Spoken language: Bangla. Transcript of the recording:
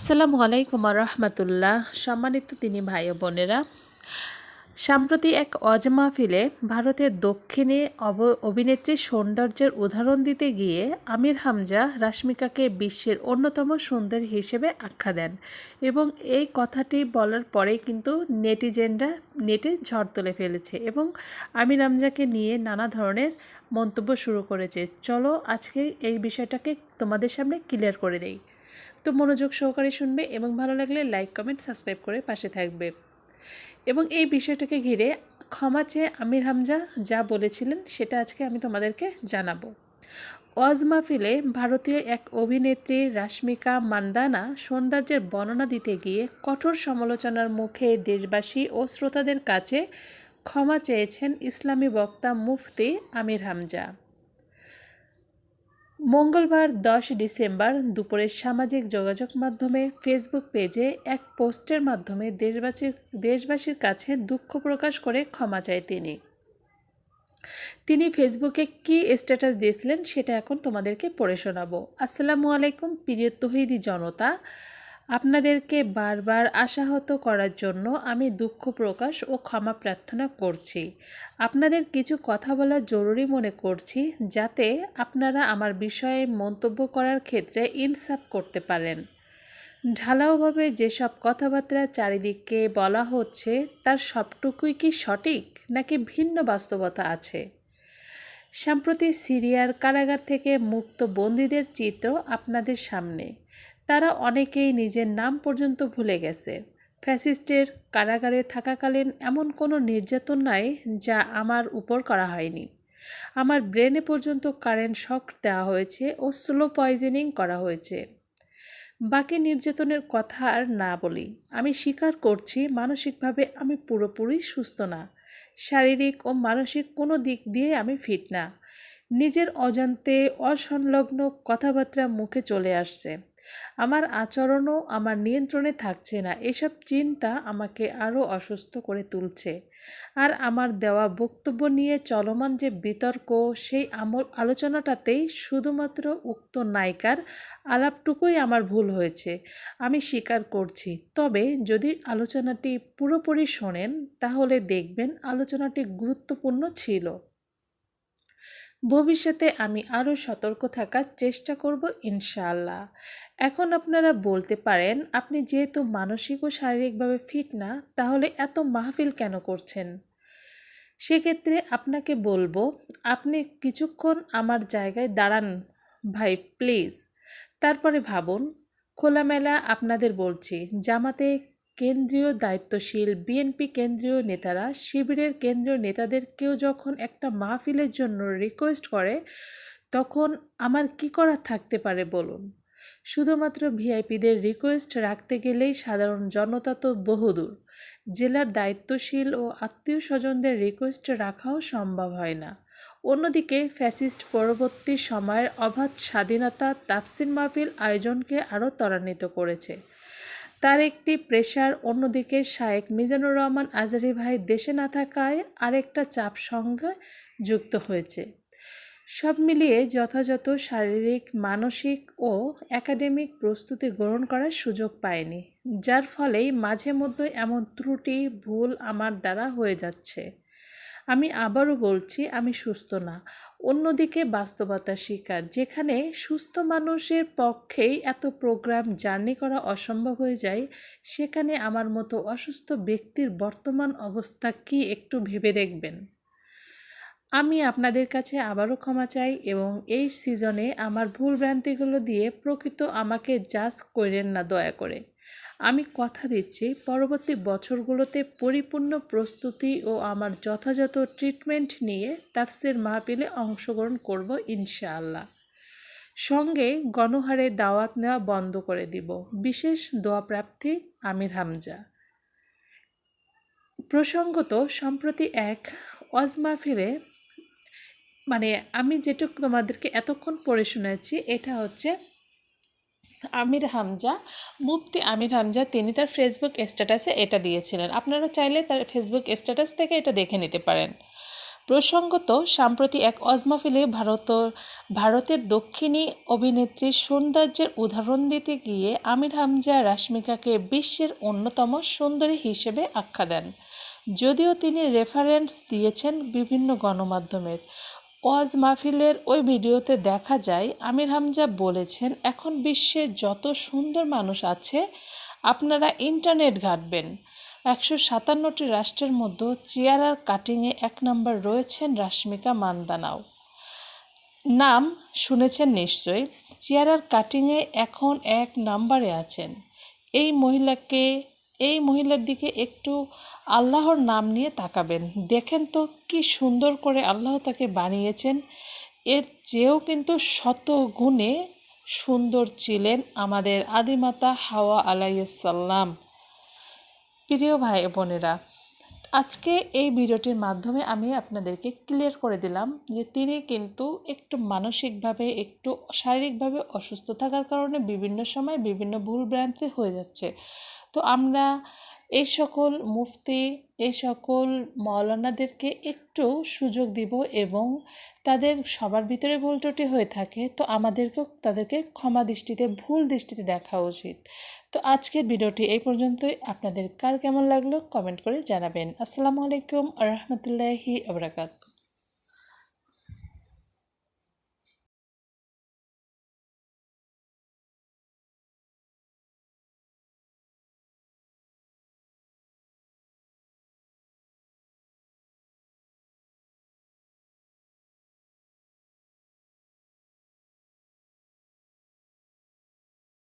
আসসালামু আলাইকুম রহমতুল্লাহ সম্মানিত তিনি ভাই বোনেরা, সাম্প্রতি এক অজ মাহফিলে ভারতের দক্ষিণে অব অভিনেত্রীর সৌন্দর্যের উদাহরণ দিতে গিয়ে আমির হামজা রাশ্মিকাকে বিশ্বের অন্যতম সুন্দর হিসেবে আখ্যা দেন এবং এই কথাটি বলার পরে কিন্তু নেটিজেনরা নেটে ঝড় তুলে ফেলেছে এবং আমির হামজাকে নিয়ে নানা ধরনের মন্তব্য শুরু করেছে। চলো আজকে এই বিষয়টাকে তোমাদের সামনে ক্লিয়ার করে দেই। তো মনোযোগ সহকারে শুনবে এবং ভালো লাগলে লাইক, কমেন্ট, সাবস্ক্রাইব করে পাশে থাকবে। এবং এই বিষয়টাকে ঘিরে ক্ষমা চেয়ে আমির হামজা যা বলেছিলেন সেটা আজকে আমি তোমাদেরকে জানাব। ওয়াজ মাহফিলে ভারতীয় এক অভিনেত্রী রাশ্মিকা মান্দানা সৌন্দর্যের বর্ণনা দিতে গিয়ে কঠোর সমালোচনার মুখে দেশবাসী ও শ্রোতাদের কাছে ক্ষমা চেয়েছেন ইসলামী বক্তা মুফতি আমির হামজা। মঙ্গলবার দশ ডিসেম্বর দুপুরে সামাজিক যোগাযোগ মাধ্যমে ফেসবুক পেজে এক পোস্টের মাধ্যমে দেশবাসীর দেশবাসীর কাছে দুঃখ প্রকাশ করে ক্ষমা চায় তিনি। তিনি ফেসবুকে কি স্ট্যাটাস দিয়েছিলেন সেটা এখন তোমাদেরকে পড়ে শোনাবো। আসসালামু আলাইকুম, প্রিয় তহিদি জনতা। আপনাদেরকে বারবার আশাহত করার জন্য আমি দুঃখ প্রকাশ ও ক্ষমা প্রার্থনা করছি। আপনাদের কিছু কথা বলা জরুরি মনে করছি, যাতে আপনারা আমার বিষয়ে মন্তব্য করার ক্ষেত্রে ইনসাফ করতে পারেন। ঢালাওভাবে যেসব কথাবার্তা চারিদিকে বলা হচ্ছে, তার সবটুকুই কি সঠিক, নাকি ভিন্ন বাস্তবতা আছে? সম্প্রতি সিরিয়ার কারাগার থেকে মুক্ত বন্দীদের চিত্র আপনাদের সামনে। তারা অনেকেই নিজের নাম পর্যন্ত ভুলে গেছে। ফ্যাসিস্টের কারাগারে থাকাকালীন এমন কোনো নির্যাতন নাই যা আমার উপর করা হয়নি। আমার ব্রেনে পর্যন্ত কারেন্ট শক দেওয়া হয়েছে ও স্লো পয়জনিং করা হয়েছে। বাকি নির্যাতনের কথা আর না বলি। আমি স্বীকার করছি, মানসিকভাবে আমি পুরোপুরি সুস্থ না। শারীরিক ও মানসিক কোনো দিক দিয়ে আমি ফিট না। নিজের অজান্তে অসংলগ্ন কথাবার্তা মুখে চলে আসছে। আমার আচরণও আমার নিয়ন্ত্রণে থাকছে না। এসব চিন্তা আমাকে আরও অসুস্থ করে তুলছে। আর আমার দেওয়া বক্তব্য নিয়ে চলমান যে বিতর্ক, সেই আলোচনাটাতেই শুধুমাত্র উক্ত নায়িকার আলাপটুকুই আমার ভুল হয়েছে, আমি স্বীকার করছি। তবে যদি আলোচনাটি পুরোপুরি শোনেন, তাহলে দেখবেন আলোচনাটি গুরুত্বপূর্ণ ছিল। ভবিষ্যতে আমি আরও সতর্ক থাকার চেষ্টা করব ইনশাআল্লাহ। এখন আপনারা বলতে পারেন, আপনি যেহেতু মানসিক ও শারীরিকভাবে ফিট না, তাহলে এত মাহফিল কেন করছেন? সেক্ষেত্রে আপনাকে বলব, আপনি কিছুক্ষণ আমার জায়গায় দাঁড়ান ভাই, প্লিজ। তারপরে ভাবুন, খোলামেলা আপনাদের বলছি, জামাতে কেন্দ্রীয় দায়িত্বশীল বিএনপি কেন্দ্রীয় নেতারা শিবিরের কেন্দ্রীয় নেতাদের কেউ যখন একটা মাহফিলের জন্য রিকোয়েস্ট করে, তখন আমার কি করা থাকতে পারে বলুন? শুধুমাত্র ভিআইপিদের রিকোয়েস্ট রাখতে গেলেই সাধারণ জনতা তো বহুদূর। জেলার দায়িত্বশীল ও আত্মীয় স্বজনদের রিকোয়েস্ট রাখাও সম্ভব হয় না। অন্যদিকে ফ্যাসিস্ট পরবর্তী সময়ের অবাধ স্বাধীনতা তাফসির মাহফিল আয়োজনকে আরও ত্বরান্বিত করেছে। তার একটি প্রেশার অন্যদিকে শায়েক মিজানুর রহমান আজারি ভাই দেশে না থাকায় আরেকটা চাপ সঙ্গে যুক্ত হয়েছে। সব মিলিয়ে যথাযথ শারীরিক, মানসিক ও একাডেমিক প্রস্তুতি গ্রহণ করার সুযোগ পায়নি, যার ফলেই মাঝে মধ্যে এমন ত্রুটি, ভুল আমার দ্বারা হয়ে যাচ্ছে। আমি আবারও বলছি, আমি সুস্থ না। অন্যদিকে বাস্তবতা শিকার। যেখানে সুস্থ মানুষের পক্ষেই এত প্রোগ্রাম জার্নি করা অসম্ভব হয়ে যায়, সেখানে আমার মতো অসুস্থ ব্যক্তির বর্তমান অবস্থা কি একটু ভেবে দেখবেন। আমি আপনাদের কাছে আবারও ক্ষমা চাই এবং এই সিজনে আমার ভুল ভ্রান্তিগুলো দিয়ে প্রকৃত আমাকে জাজ করেন না দয়া করে। আমি কথা দিচ্ছি, পরবর্তী বছরগুলোতে পরিপূর্ণ প্রস্তুতি ও আমার যথাযথ ট্রিটমেন্ট নিয়ে তাফসির মাহফিলে অংশগ্রহণ করব ইনশাআল্লাহ। সঙ্গে গণহারে দাওয়াত নেওয়া বন্ধ করে দিব। বিশেষ দোয়া প্রাপ্তি আমির হামজা। প্রসঙ্গত, সম্প্রতি এক ওয়াজ মাহফিলে মানে আমি যেটুকু তোমাদেরকে এতক্ষণ পড়ে শুনেছি, এটা হচ্ছে আমির হামজা, মুফতি আমির হামজা, তিনি তার ফেসবুক স্ট্যাটাসে এটা দিয়েছিলেন। আপনারা চাইলে তার ফেসবুক স্ট্যাটাস থেকে এটা দেখে নিতে পারেন। প্রসঙ্গত, সাম্প্রতি এক অজমাফিলে ভারত ভারতের দক্ষিণী অভিনেত্রীর সৌন্দর্যের উদাহরণ দিতে গিয়ে আমির হামজা রাশ্মিকাকে বিশ্বের অন্যতম সুন্দরী হিসেবে আখ্যা দেন। যদিও তিনি রেফারেন্স দিয়েছেন বিভিন্ন গণমাধ্যমের। ওয়াজ মাহফিলের ওই ভিডিওতে দেখা যায়, আমির হামজা বলেছেন, এখন বিশ্বে যত সুন্দর মানুষ আছে, আপনারা ইন্টারনেট ঘাটবেন। একশো সাতান্নটি রাষ্ট্রের মধ্যে চেয়ার আর কাটিংয়ে এক নম্বর রয়েছেন রাশ্মিকা মান্দানাও। নাম শুনেছেন নিশ্চয়ই, চেয়ার আর কাটিংয়ে এখন এক নাম্বারে আছেন। এই মহিলাকে এই মহিলার দিকে একটু আল্লাহর নাম নিয়ে তাকাবেন। দেখেন তো কি সুন্দর করে আল্লাহ তাকে বানিয়েছেন। এর চেয়েও কিন্তু শত গুণে সুন্দর ছিলেন আমাদের আদিমাতা হাওয়া আলাইসাল্লাম প্রিয় ভাই বোনেরা, আজকে এই ভিডিওটির মাধ্যমে আমি আপনাদেরকে ক্লিয়ার করে দিলাম যে তিনি কিন্তু একটু মানসিকভাবে, একটু শারীরিকভাবে অসুস্থ থাকার কারণে বিভিন্ন সময় বিভিন্ন ভুল ভ্রান্তি হয়ে যাচ্ছে। তো আমরা এই সকল মুফতি, এই সকল মৌলানাদেরকে একটু সুযোগ দিব এবং তাদের সবার ভিতরে ভুল ত্রুটি হয়ে থাকে, তো আমাদেরকেও তাদেরকে ক্ষমা দৃষ্টিতে, ভুল দৃষ্টিতে দেখা উচিত। তো আজকের ভিডিওটি এই পর্যন্তই। আপনাদের কার কেমন লাগল কমেন্ট করে জানাবেন। আসসালামু আলাইকুম রহমতুল্লাহি আবরাকাত